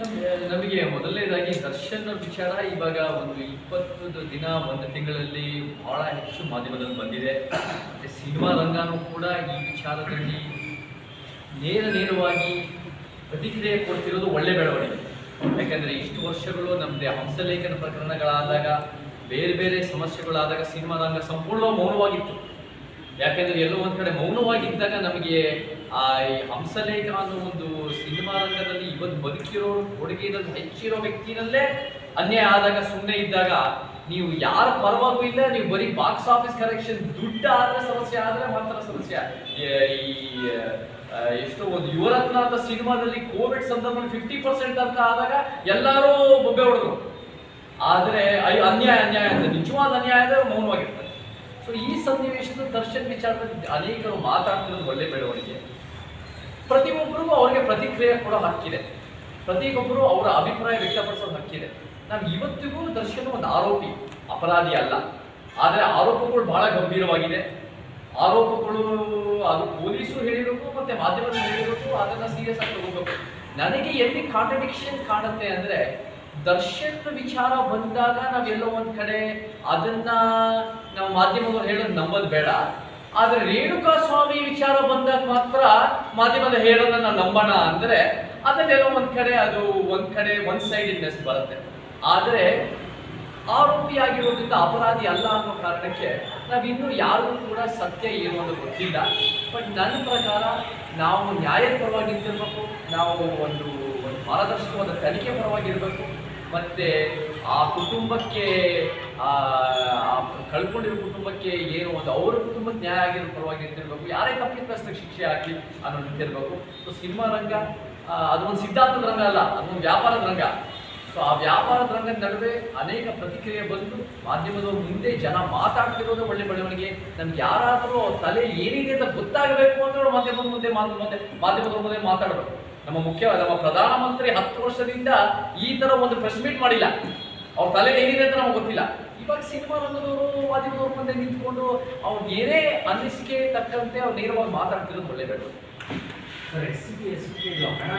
ನಮ್ಗೆ- ಮೊದಲನೇದಾಗಿ ದರ್ಶನ್ ವಿಚಾರ ಇವಾಗ ಒಂದು ಇಪ್ಪತ್ತು ದಿನ, ಒಂದು ತಿಂಗಳಲ್ಲಿ ಬಹಳ ಹೆಚ್ಚು ಮಾಧ್ಯಮದಲ್ಲಿ ಬಂದಿದೆ. ಮತ್ತೆ ಸಿನಿಮಾ ರಂಗನೂ ಕೂಡ ಈ ವಿಚಾರದಲ್ಲಿ ನೇರ ನೇರವಾಗಿ ಪ್ರತಿಕ್ರಿಯೆ ಕೊಡ್ತಿರೋದು ಒಳ್ಳೆ ಬೆಳವಣಿಗೆ. ಯಾಕಂದ್ರೆ ಇಷ್ಟು ವರ್ಷಗಳು ನಮ್ಮದೇ ಹಂಸಲೇಖನ ಪ್ರಕರಣಗಳಾದಾಗ, ಬೇರೆ ಬೇರೆ ಸಮಸ್ಯೆಗಳಾದಾಗ ಸಿನಿಮಾ ರಂಗ ಸಂಪೂರ್ಣ ಮೌನವಾಗಿತ್ತು. ಯಾಕೆಂದ್ರೆ ಎಲ್ಲೋ ಒಂದ್ ಕಡೆ ಮೌನವಾಗಿದ್ದಾಗ ನಮಗೆ ಆ ಹಂಸಲೇಖ ಅನ್ನೋ ಒಂದು ಸಿನಿಮಾ ರಂಗದಲ್ಲಿ ಇವತ್ತು ಬದುಕಿರೋ ಕೊಡುಗೆನಲ್ಲಿ ಹೆಚ್ಚಿರೋ ವ್ಯಕ್ತಿನಲ್ಲೇ ಅನ್ಯಾಯ ಆದಾಗ ಸುಮ್ಮನೆ ಇದ್ದಾಗ ನೀವು ಯಾರ ಪರವಾಗೂ ಇಲ್ಲ, ನೀವು ಬರೀ ಬಾಕ್ಸ್ ಆಫೀಸ್ ಕಲೆಕ್ಷನ್ ದುಡ್ಡು ಆದ್ರೆ ಸಮಸ್ಯೆ, ಆದ್ರೆ ಮಾತ್ರ ಸಮಸ್ಯೆ. ಈ- ಈ ಎಷ್ಟೋ ಒಂದು ಯುವರತ್ನ ಅಂತ ಸಿನಿಮಾದಲ್ಲಿ ಕೋವಿಡ್ ಸಂದರ್ಭದಲ್ಲಿ ಫಿಫ್ಟಿ ಪರ್ಸೆಂಟ್ ಅಂತ ಆದಾಗ ಎಲ್ಲರೂ ಬೊಬ್ಬೆ ಹೊಡೆದ್ರು. ಆದ್ರೆ ಅಯ್ಯೋ ಅನ್ಯಾಯ ಅನ್ಯಾಯ ಅಂತ, ನಿಜವಾದ ಅನ್ಯಾಯ ಅಂದ್ರೆ ಮೌನವಾಗಿರ್ತಾರೆ. ಸೊ ಈ ಸನ್ನಿವೇಶದ ದರ್ಶನ್ ವಿಚಾರದಲ್ಲಿ ಅನೇಕರು ಮಾತಾಡ್ತಿರೋದು ಒಳ್ಳೆ ಬೆಳವಣಿಗೆ. ಪ್ರತಿಯೊಬ್ಬರಿಗೂ ಅವರಿಗೆ ಪ್ರತಿಕ್ರಿಯೆ ಕೂಡ ಹಕ್ಕಿದೆ. ಪ್ರತಿಯೊಬ್ಬರು ಅವರ ಅಭಿಪ್ರಾಯ ವ್ಯಕ್ತಪಡಿಸೋದು ಹಕ್ಕಿದೆ. ನಾವು ಇವತ್ತಿಗೂ ದರ್ಶನ್ ಒಂದು ಆರೋಪಿ, ಅಪರಾಧಿ ಅಲ್ಲ. ಆದರೆ ಆರೋಪಗಳು ಬಹಳ ಗಂಭೀರವಾಗಿದೆ. ಆರೋಪಗಳು ಅದು ಪೊಲೀಸರು ಹೇಳಿರೋದು ಮತ್ತೆ ಮಾಧ್ಯಮದಲ್ಲಿ ಹೇಳಿರೋದು ಅದನ್ನು ಸೀರಿಯಸ್ ಆಗಿ ತಗೋಬೇಕು. ನನಗೆ ಎಲ್ಲಿ ಕಾಂಟ್ರಡಿಕ್ಷನ್ ಕಾಣುತ್ತೆ ಅಂದ್ರೆ ದರ್ಶನ್ ವಿಚಾರ ಬಂದಾಗ ನಾವೆಲ್ಲೋ ಒಂದು ಕಡೆ ಅದನ್ನ ನಮ್ಮ ಮಾಧ್ಯಮಗಳು ಹೇಳೋದು ನಂಬೋದು ಬೇಡ. ಆದರೆ ರೇಣುಕಾ ಸ್ವಾಮಿ ವಿಚಾರ ಬಂದಾಗ ಮಾತ್ರ ಮಾಧ್ಯಮದ ಹೇಳೋದನ್ನ ನಂಬೋಣ ಅಂದ್ರೆ ಅದನ್ನೆಲ್ಲೋ ಒಂದು ಕಡೆ ಅದು ಒಂದು ಕಡೆ ಒನ್ ಸೈಡೆಡ್ನೆಸ್ ಬರುತ್ತೆ. ಆದ್ರೆ ಆರೋಪಿಯಾಗಿರೋದ್ರಿಂದ ಅಪರಾಧಿ ಅಲ್ಲ ಅನ್ನೋ ಕಾರಣಕ್ಕೆ ನಾವಿನ್ನೂ ಯಾರಿಗೂ ಕೂಡ ಸತ್ಯ ಏನು ಅಂತ ಗೊತ್ತಿಲ್ಲ. ಬಟ್ ನನ್ನ ಪ್ರಕಾರ ನಾವು ನ್ಯಾಯದ ನಾವು ಒಂದು ಒಂದು ಪಾರದರ್ಶಕವಾದ ತನಿಖೆ ಪರವಾಗಿರ್ಬೇಕು ಮತ್ತೆ ಆ ಕುಟುಂಬಕ್ಕೆ ಕಳ್ಕೊಂಡಿರೋ ಕುಟುಂಬಕ್ಕೆ ಏನು ಒಂದು ಅವರ ಕುಟುಂಬದ ನ್ಯಾಯ ಆಗಿರೋ ಪರವಾಗಿ ನಿಂತಿರ್ಬೇಕು ಯಾರೇ ತಪ್ಪಿತಸ್ಥರಿಗೆ ಶಿಕ್ಷೆ ಆಗಲಿ ಅನ್ನೋ ನಿಂತಿರಬೇಕು ಸೊ ಸಿನಿಮಾ ರಂಗ ಅದೊಂದು ಸಿದ್ಧಾಂತದ ರಂಗ ಅಲ್ಲ ಅದೊಂದು ವ್ಯಾಪಾರದ ರಂಗ. ಸೊ ಆ ವ್ಯಾಪಾರದ ರಂಗದ ನಡುವೆ ಅನೇಕ ಪ್ರತಿಕ್ರಿಯೆ ಬಂದು ಮಾಧ್ಯಮದವ್ರ ಮುಂದೆ ಜನ ಮಾತಾಡ್ತಿರೋದು ಒಳ್ಳೆ ಬೆಳವಣಿಗೆ. ನಮ್ಗೆ ಯಾರಾದರೂ ತಲೆ ಏನಿದೆ ಅಂತ ಗೊತ್ತಾಗಬೇಕು ಅಂತ ಮಾಧ್ಯಮದ ಮುಂದೆ ಮಾತು ಮುಂದೆ, ಮಾಧ್ಯಮದವ್ರ ಮುಂದೆ ಮಾತಾಡಬೇಕು. ನಮ್ಮ ಮುಖ್ಯ ನಮ್ಮ ಪ್ರಧಾನಮಂತ್ರಿ ಹತ್ತು ವರ್ಷದಿಂದ ಈ ತರ ಒಂದು ಪ್ರೆಸ್ ಮೀಟ್ ಮಾಡಿಲ್ಲ. ಅವ್ರ ತಲೆ ಏನಿದೆ ಅಂತ ನಮ್ಗೆ ಗೊತ್ತಿಲ್ಲ. ಇವಾಗ ಸಿನಿಮಾ ರಂಗದವರು ಮಾಧ್ಯಮದವ್ರ ಮುಂದೆ ನಿಂತ್ಕೊಂಡು ಅವ್ರು ಏನೇ ಅನಿಸಿಕೆ ತಕ್ಕಂತೆ ಅವ್ರು ನೇರವಾಗಿ ಮಾತಾಡ್ತಿರೋದು ಒಳ್ಳೆಯದು ಸರ್ ಎಸ್ ಸಿ ಎಸ್ ಹಣ